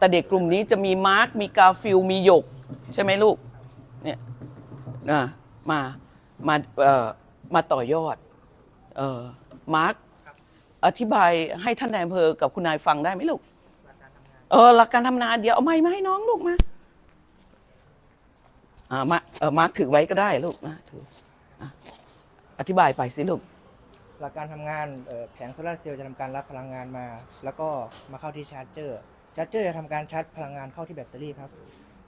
แต่เด็กกลุ่มนี้จะมีมาร์คมีกาฟิลมีหยก ใช่ไหมลูกเนี่ยนะมามาเอ่อมาต่อยอดเอ่อมาร์คอธิบายให้ท่านนายอำเภอกับคุณนายฟังได้ไหมลูกเออหลักการทำงานเดี๋ยวเอาไม้มาให้น้องลูกมาอ่ามาเออมาร์คถือไว้ก็ได้ลูกนะถืออะอธิบายไปสิลูกหลักการทำงานเอ่อแผงโซลาร์เซลล์จะทำการรับพลังงานมา แล้วก็มาเข้าที่ชาร์จเจอร์ ชาร์จเจอร์จะทำการชาร์จพลังงานเข้าที่แบตเตอรี่ครับ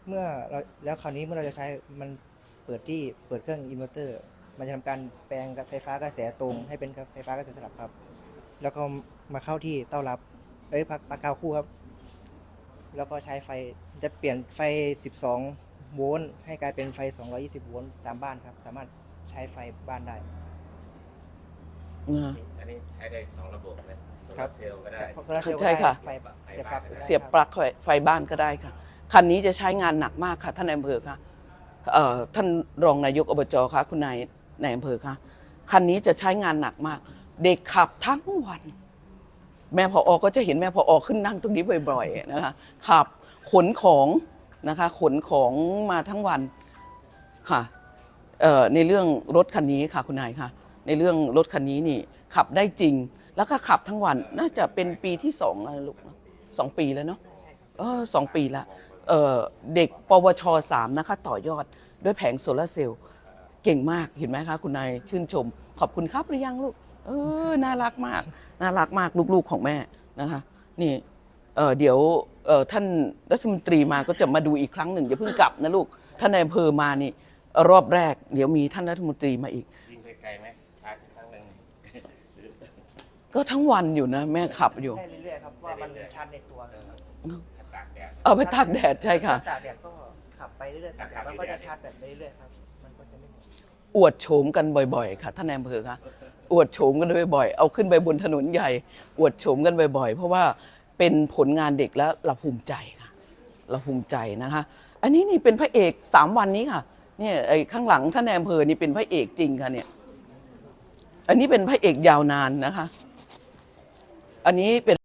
เมื่อเราแล้วคราวนี้เมื่อเราจะใช้มันเปิดที่เปิดเครื่องอินเวอร์เตอร์ มันจะทำการแปลงไฟฟ้ากระแสตรงให้เป็นไฟฟ้ากระแสสลับครับ แล้วก็มาเข้าที่เต้ารับ เอ้ยปลั๊กปลั๊กกาวคู่ครับ แล้วก็ใช้ไฟจะเปลี่ยนไฟ 12 โวลต์ให้กลายเป็นไฟ 220 โวลต์ตามบ้านครับ สามารถใช้ไฟบ้านได้ อันนี้ใช้ได้สองระบบเลยโซครัลาบร์เซลล์ก็ได้โซลาร์เซลล์ก็ใช่ได้ค่ะ ไฟเสียบปลั๊กก็ได้เสียบครับปลั๊กไฟไฟบ้านก็ได้ค่ะ คันนี้จะใช้งานหนักมากค่ะ ท่านนายอำเภอค่ะเอ่อท่านรองนายกอบจค่ะคุณนายนายอำเภอค่ะคันนี้จะใช้งานหนักมาก เด็กขับทั้งวัน แม่พออก็จะเห็นแม่พออขึ้นนั่งตรงนี้บ่อยๆนะคะขับขนของนะคะขนของมาทั้งวันค่ะเอ่อในเรื่องรถคันนี้ค่ะคุณนายค่ะ ในเรื่องรถคันนี้นี่ขับได้จริง แล้วก็ขับทั้งวันน่าจะเป็นปีที่สองแล้วลูกนะสองปีแล้วเนาะเออสองปีละเออเด็กปวชสามนะคะ ต่อยอดด้วยแผงโซลาร์เซลล์เก่งมากเห็นไหมคะคุณนายชื่นชม ขอบคุณครับหรือยังลูก เออน่ารักมาก น่ารักมากลูกๆของแม่นะคะ นี่เเดี๋ยวท่านรัฐมนตรีมาก็จะมาดูอีกครั้งหนึ่งอย่าเพิ่งกลับนะลูกท่านนายอำเภอมานี่ รอบแรก เดี๋ยวมีท่านรัฐมนตรีมาอีกวิ่งไกลไหมชาร์จครั้งหนึ่ง ก็ทั้งวันอยู่นะ แม่ขับอยู่ ได้เรื่อยๆครับว่ามันชาร์จในตัวเลยครับถ้าตากแดดเอาไปตากแดดใช่ค่ะตากแดดก็ขับไปเรื่อยๆตากแดดมันก็จะชาร์จแบบไปเรื่อยๆครับ มันก็จะไม่หมดอวดโฉมกันบ่อยๆ ค่ะท่านนายอำเภอคะอวดโฉมกันบ่อยๆ เอาขึ้นไปบนถนนใหญ่ อวดโฉมกันบ่อยๆ เพราะว่าเป็นผลงานเด็กแล้วเราภูมิใจค่ะ เราภูมิใจนะคะ อันนี้นี่เป็นพระเอกสามวันนี้ค่ะ เนี่ยไอ้ข้างหลังท่านนายอำเภอนี่เป็นพระเอกจริงค่ะเนี่ย อันนี้เป็นพระเอกยาวนานนะคะ อันนี้เป็น